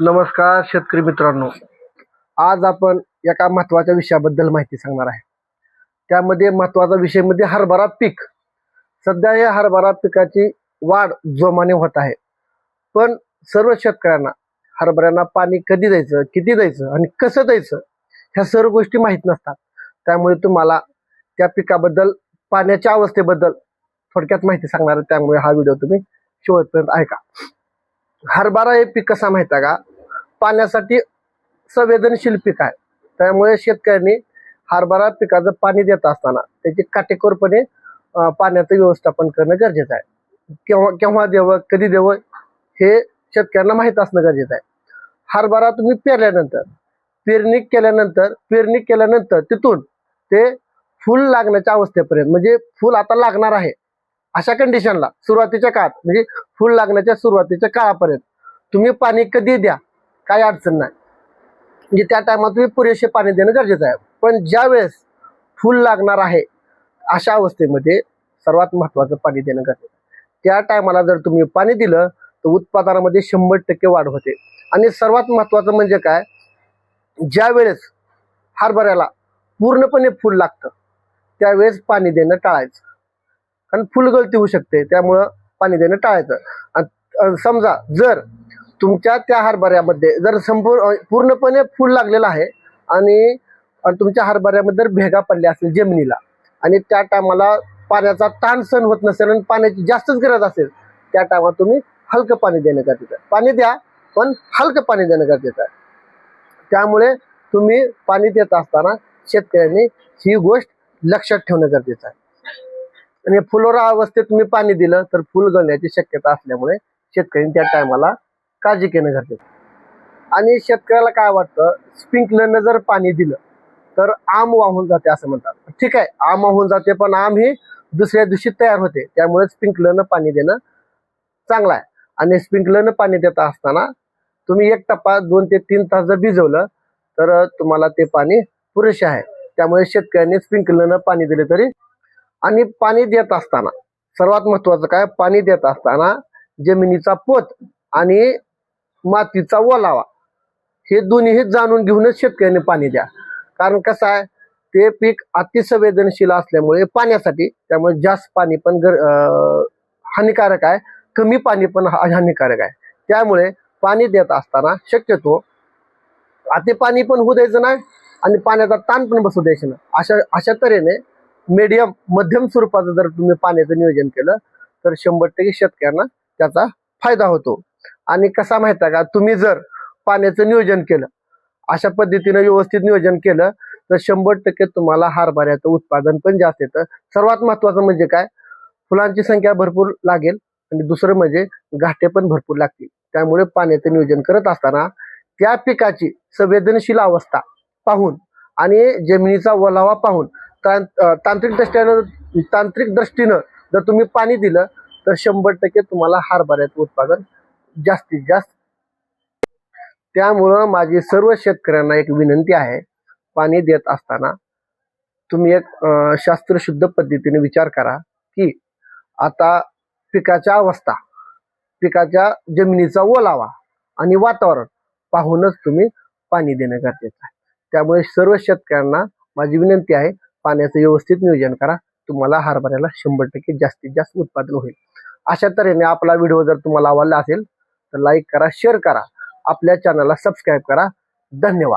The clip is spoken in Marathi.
नमस्कार शेतकरी मित्रांनो. आज आपण एका महत्त्वाच्या विषयाबद्दल माहिती सांगणार आहे. त्यामध्ये महत्त्वाचा विषय म्हणजे हरभरा पीक. सध्या या हरभरा पिकाची वाढ जोमाने होत आहे. पण सर्व शेतकऱ्यांना हरभऱ्यांना पाणी कधी द्यायचं किती द्यायचं आणि कसं द्यायचं ह्या सर्व गोष्टी माहीत नसतात. त्यामुळे तुम्हाला त्या पिकाबद्दल पाण्याच्या अवस्थेबद्दल थोडक्यात माहिती सांगणार आहे. त्यामुळे हा व्हिडिओ तुम्ही शेवटपर्यंत ऐका. हरभरा हे पीक कसा माहिती आहे का? पाण्यासाठी संवेदनशील पीक आहे. त्यामुळे शेतकऱ्यांनी हरभरा पिकाचं पाणी देत असताना त्याची काटेकोरपणे पाण्याचं व्यवस्थापन करणं गरजेचं आहे. केव्हा केव्हा द्यावं कधी द्यावं हे शेतकऱ्यांना माहीत असणं गरजेचं आहे. हरभरा तुम्ही पेरल्यानंतर पेरणी केल्यानंतर पेरणी केल्यानंतर तिथून ते फुल लागण्याच्या अवस्थेपर्यंत म्हणजे फुल आता लागणार आहे अशा कंडिशनला सुरुवातीच्या काळात म्हणजे फुल लागण्याच्या सुरुवातीच्या काळापर्यंत तुम्ही पाणी कधी द्या? काही अडचण नाही. म्हणजे त्या टायमात तुम्ही पुरेसे पाणी देणं गरजेचं आहे. पण ज्या वेळेस फुल लागणार आहे अशा अवस्थेमध्ये सर्वात महत्वाचं पाणी देणं गरजेचं त्या टायमाला जर तुम्ही पाणी दिलं तर उत्पादनामध्ये शंभर टक्के वाढ होते. आणि सर्वात महत्वाचं म्हणजे काय? ज्या वेळेस हरभऱ्याला पूर्णपणे फुल लागतं त्यावेळेस पाणी देणं टाळायचं. कारण फुलगळती होऊ शकते त्यामुळं पाणी देणं टाळायचं. समजा जर तुमच्या त्या हरभऱ्यामध्ये जर संपूर्ण पूर्णपणे फुल लागलेलं आहे आणि आणि तुमच्या हरभऱ्यामध्ये जर भेगा पडल्या असेल जमिनीला आणि त्या टायमाला पाण्याचा ताण सण होत नसेल आणि पाण्याची जास्तच गरज असेल त्या टायमात तुम्ही हलकं पाणी देणं गरजेचं आहे. पाणी द्या पण हलकं पाणी देणं गरजेचं आहे. त्यामुळे तुम्ही पाणी देत असताना शेतकऱ्यांनी ही गोष्ट लक्षात ठेवणं गरजेचं आहे. आणि फुलोरा अवस्थेत तुम्ही पाणी दिलं तर फुल गळण्याची शक्यता असल्यामुळे शेतकऱ्यांनी त्या टायमाला काळजी घेणं गरजेचं आणि शेतकऱ्याला काय वाटतं? स्प्रिंकलरनं जर पाणी दिलं तर आम वाहून जाते असं म्हणतात. ठीक आहे आम वाहून जाते पण आम ही दुसऱ्या दिवशी तयार होते. त्यामुळे स्प्रिंकलरनं पाणी देणं चांगलं आहे. आणि स्प्रिंकलरनं पाणी देत असताना तुम्ही एक टप्पा दोन ते तीन तास जर भिजवलं तर तुम्हाला ते पाणी पुरेसे आहे. त्यामुळे शेतकऱ्यांनी स्प्रिंकलरनं पाणी दिले तरी आणि पाणी देत असताना सर्वात महत्वाचं काय? पाणी देत असताना जमिनीचा पोत आणि मातीचा ओलावा हे दोन्ही जाणून घेऊनच शेतकऱ्यांनी पाणी द्या. कारण कसं आहे ते पीक अतिसंवेदनशील असल्यामुळे पाण्यासाठी त्यामुळे जास्त पाणी पण गर हानिकारक आहे कमी पाणी पण हानिकारक आहे. त्यामुळे पाणी देत असताना शक्यतो अति पाणी पण होऊ द्यायचं नाही आणि पाण्याचा ताण पण बसू द्यायचं नाही. अशा अशा तऱ्हेने मीडियम मध्यम स्वरूपाचं जर तुम्ही पाण्याचं नियोजन केलं तर शंभर टक्के शेतकऱ्यांना त्याचा फायदा होतो. आणि कसा माहिती आहे का? तुम्ही जर पाण्याचं नियोजन केलं अशा पद्धतीनं व्यवस्थित नियोजन केलं तर शंभर टक्के तुम्हाला हरभऱ्याचं उत्पादन पण जास्त येतं. सर्वात महत्वाचं म्हणजे काय? फुलांची संख्या भरपूर लागेल आणि दुसरं म्हणजे घाटे पण भरपूर लागतील. त्यामुळे पाण्याचं नियोजन करत असताना त्या पिकाची संवेदनशील अवस्था पाहून आणि जमिनीचा ओलावा पाहून तांत्रिक दृष्ट्यानं तांत्रिक दृष्टीनं जर तुम्ही पाणी दिलं तर शंभर टक्के तुम्हाला हरभऱ्याचं उत्पादन जास्तीत जास्त. त्यामुळं माझी सर्व शेतकऱ्यांना एक विनंती आहे पाणी देत असताना तुम्ही एक शास्त्रशुद्ध पद्धतीने विचार करा की आता पिकाच्या अवस्था पिकाच्या जमिनीचा ओलावा आणि वातावरण पाहूनच तुम्ही पाणी देणं गरजेचं आहे. त्यामुळे सर्व शेतकऱ्यांना माझी विनंती आहे पाण्याचं व्यवस्थित नियोजन करा. तुम्हाला हरभऱ्याला शंभर टक्के जास्तीत जास्त उत्पादन होईल. अशा तऱ्हेने आपला व्हिडिओ जर तुम्हाला आवडला असेल तर लाईक करा शेअर करा. आपल्या चॅनलला सबस्क्राईब करा. धन्यवाद.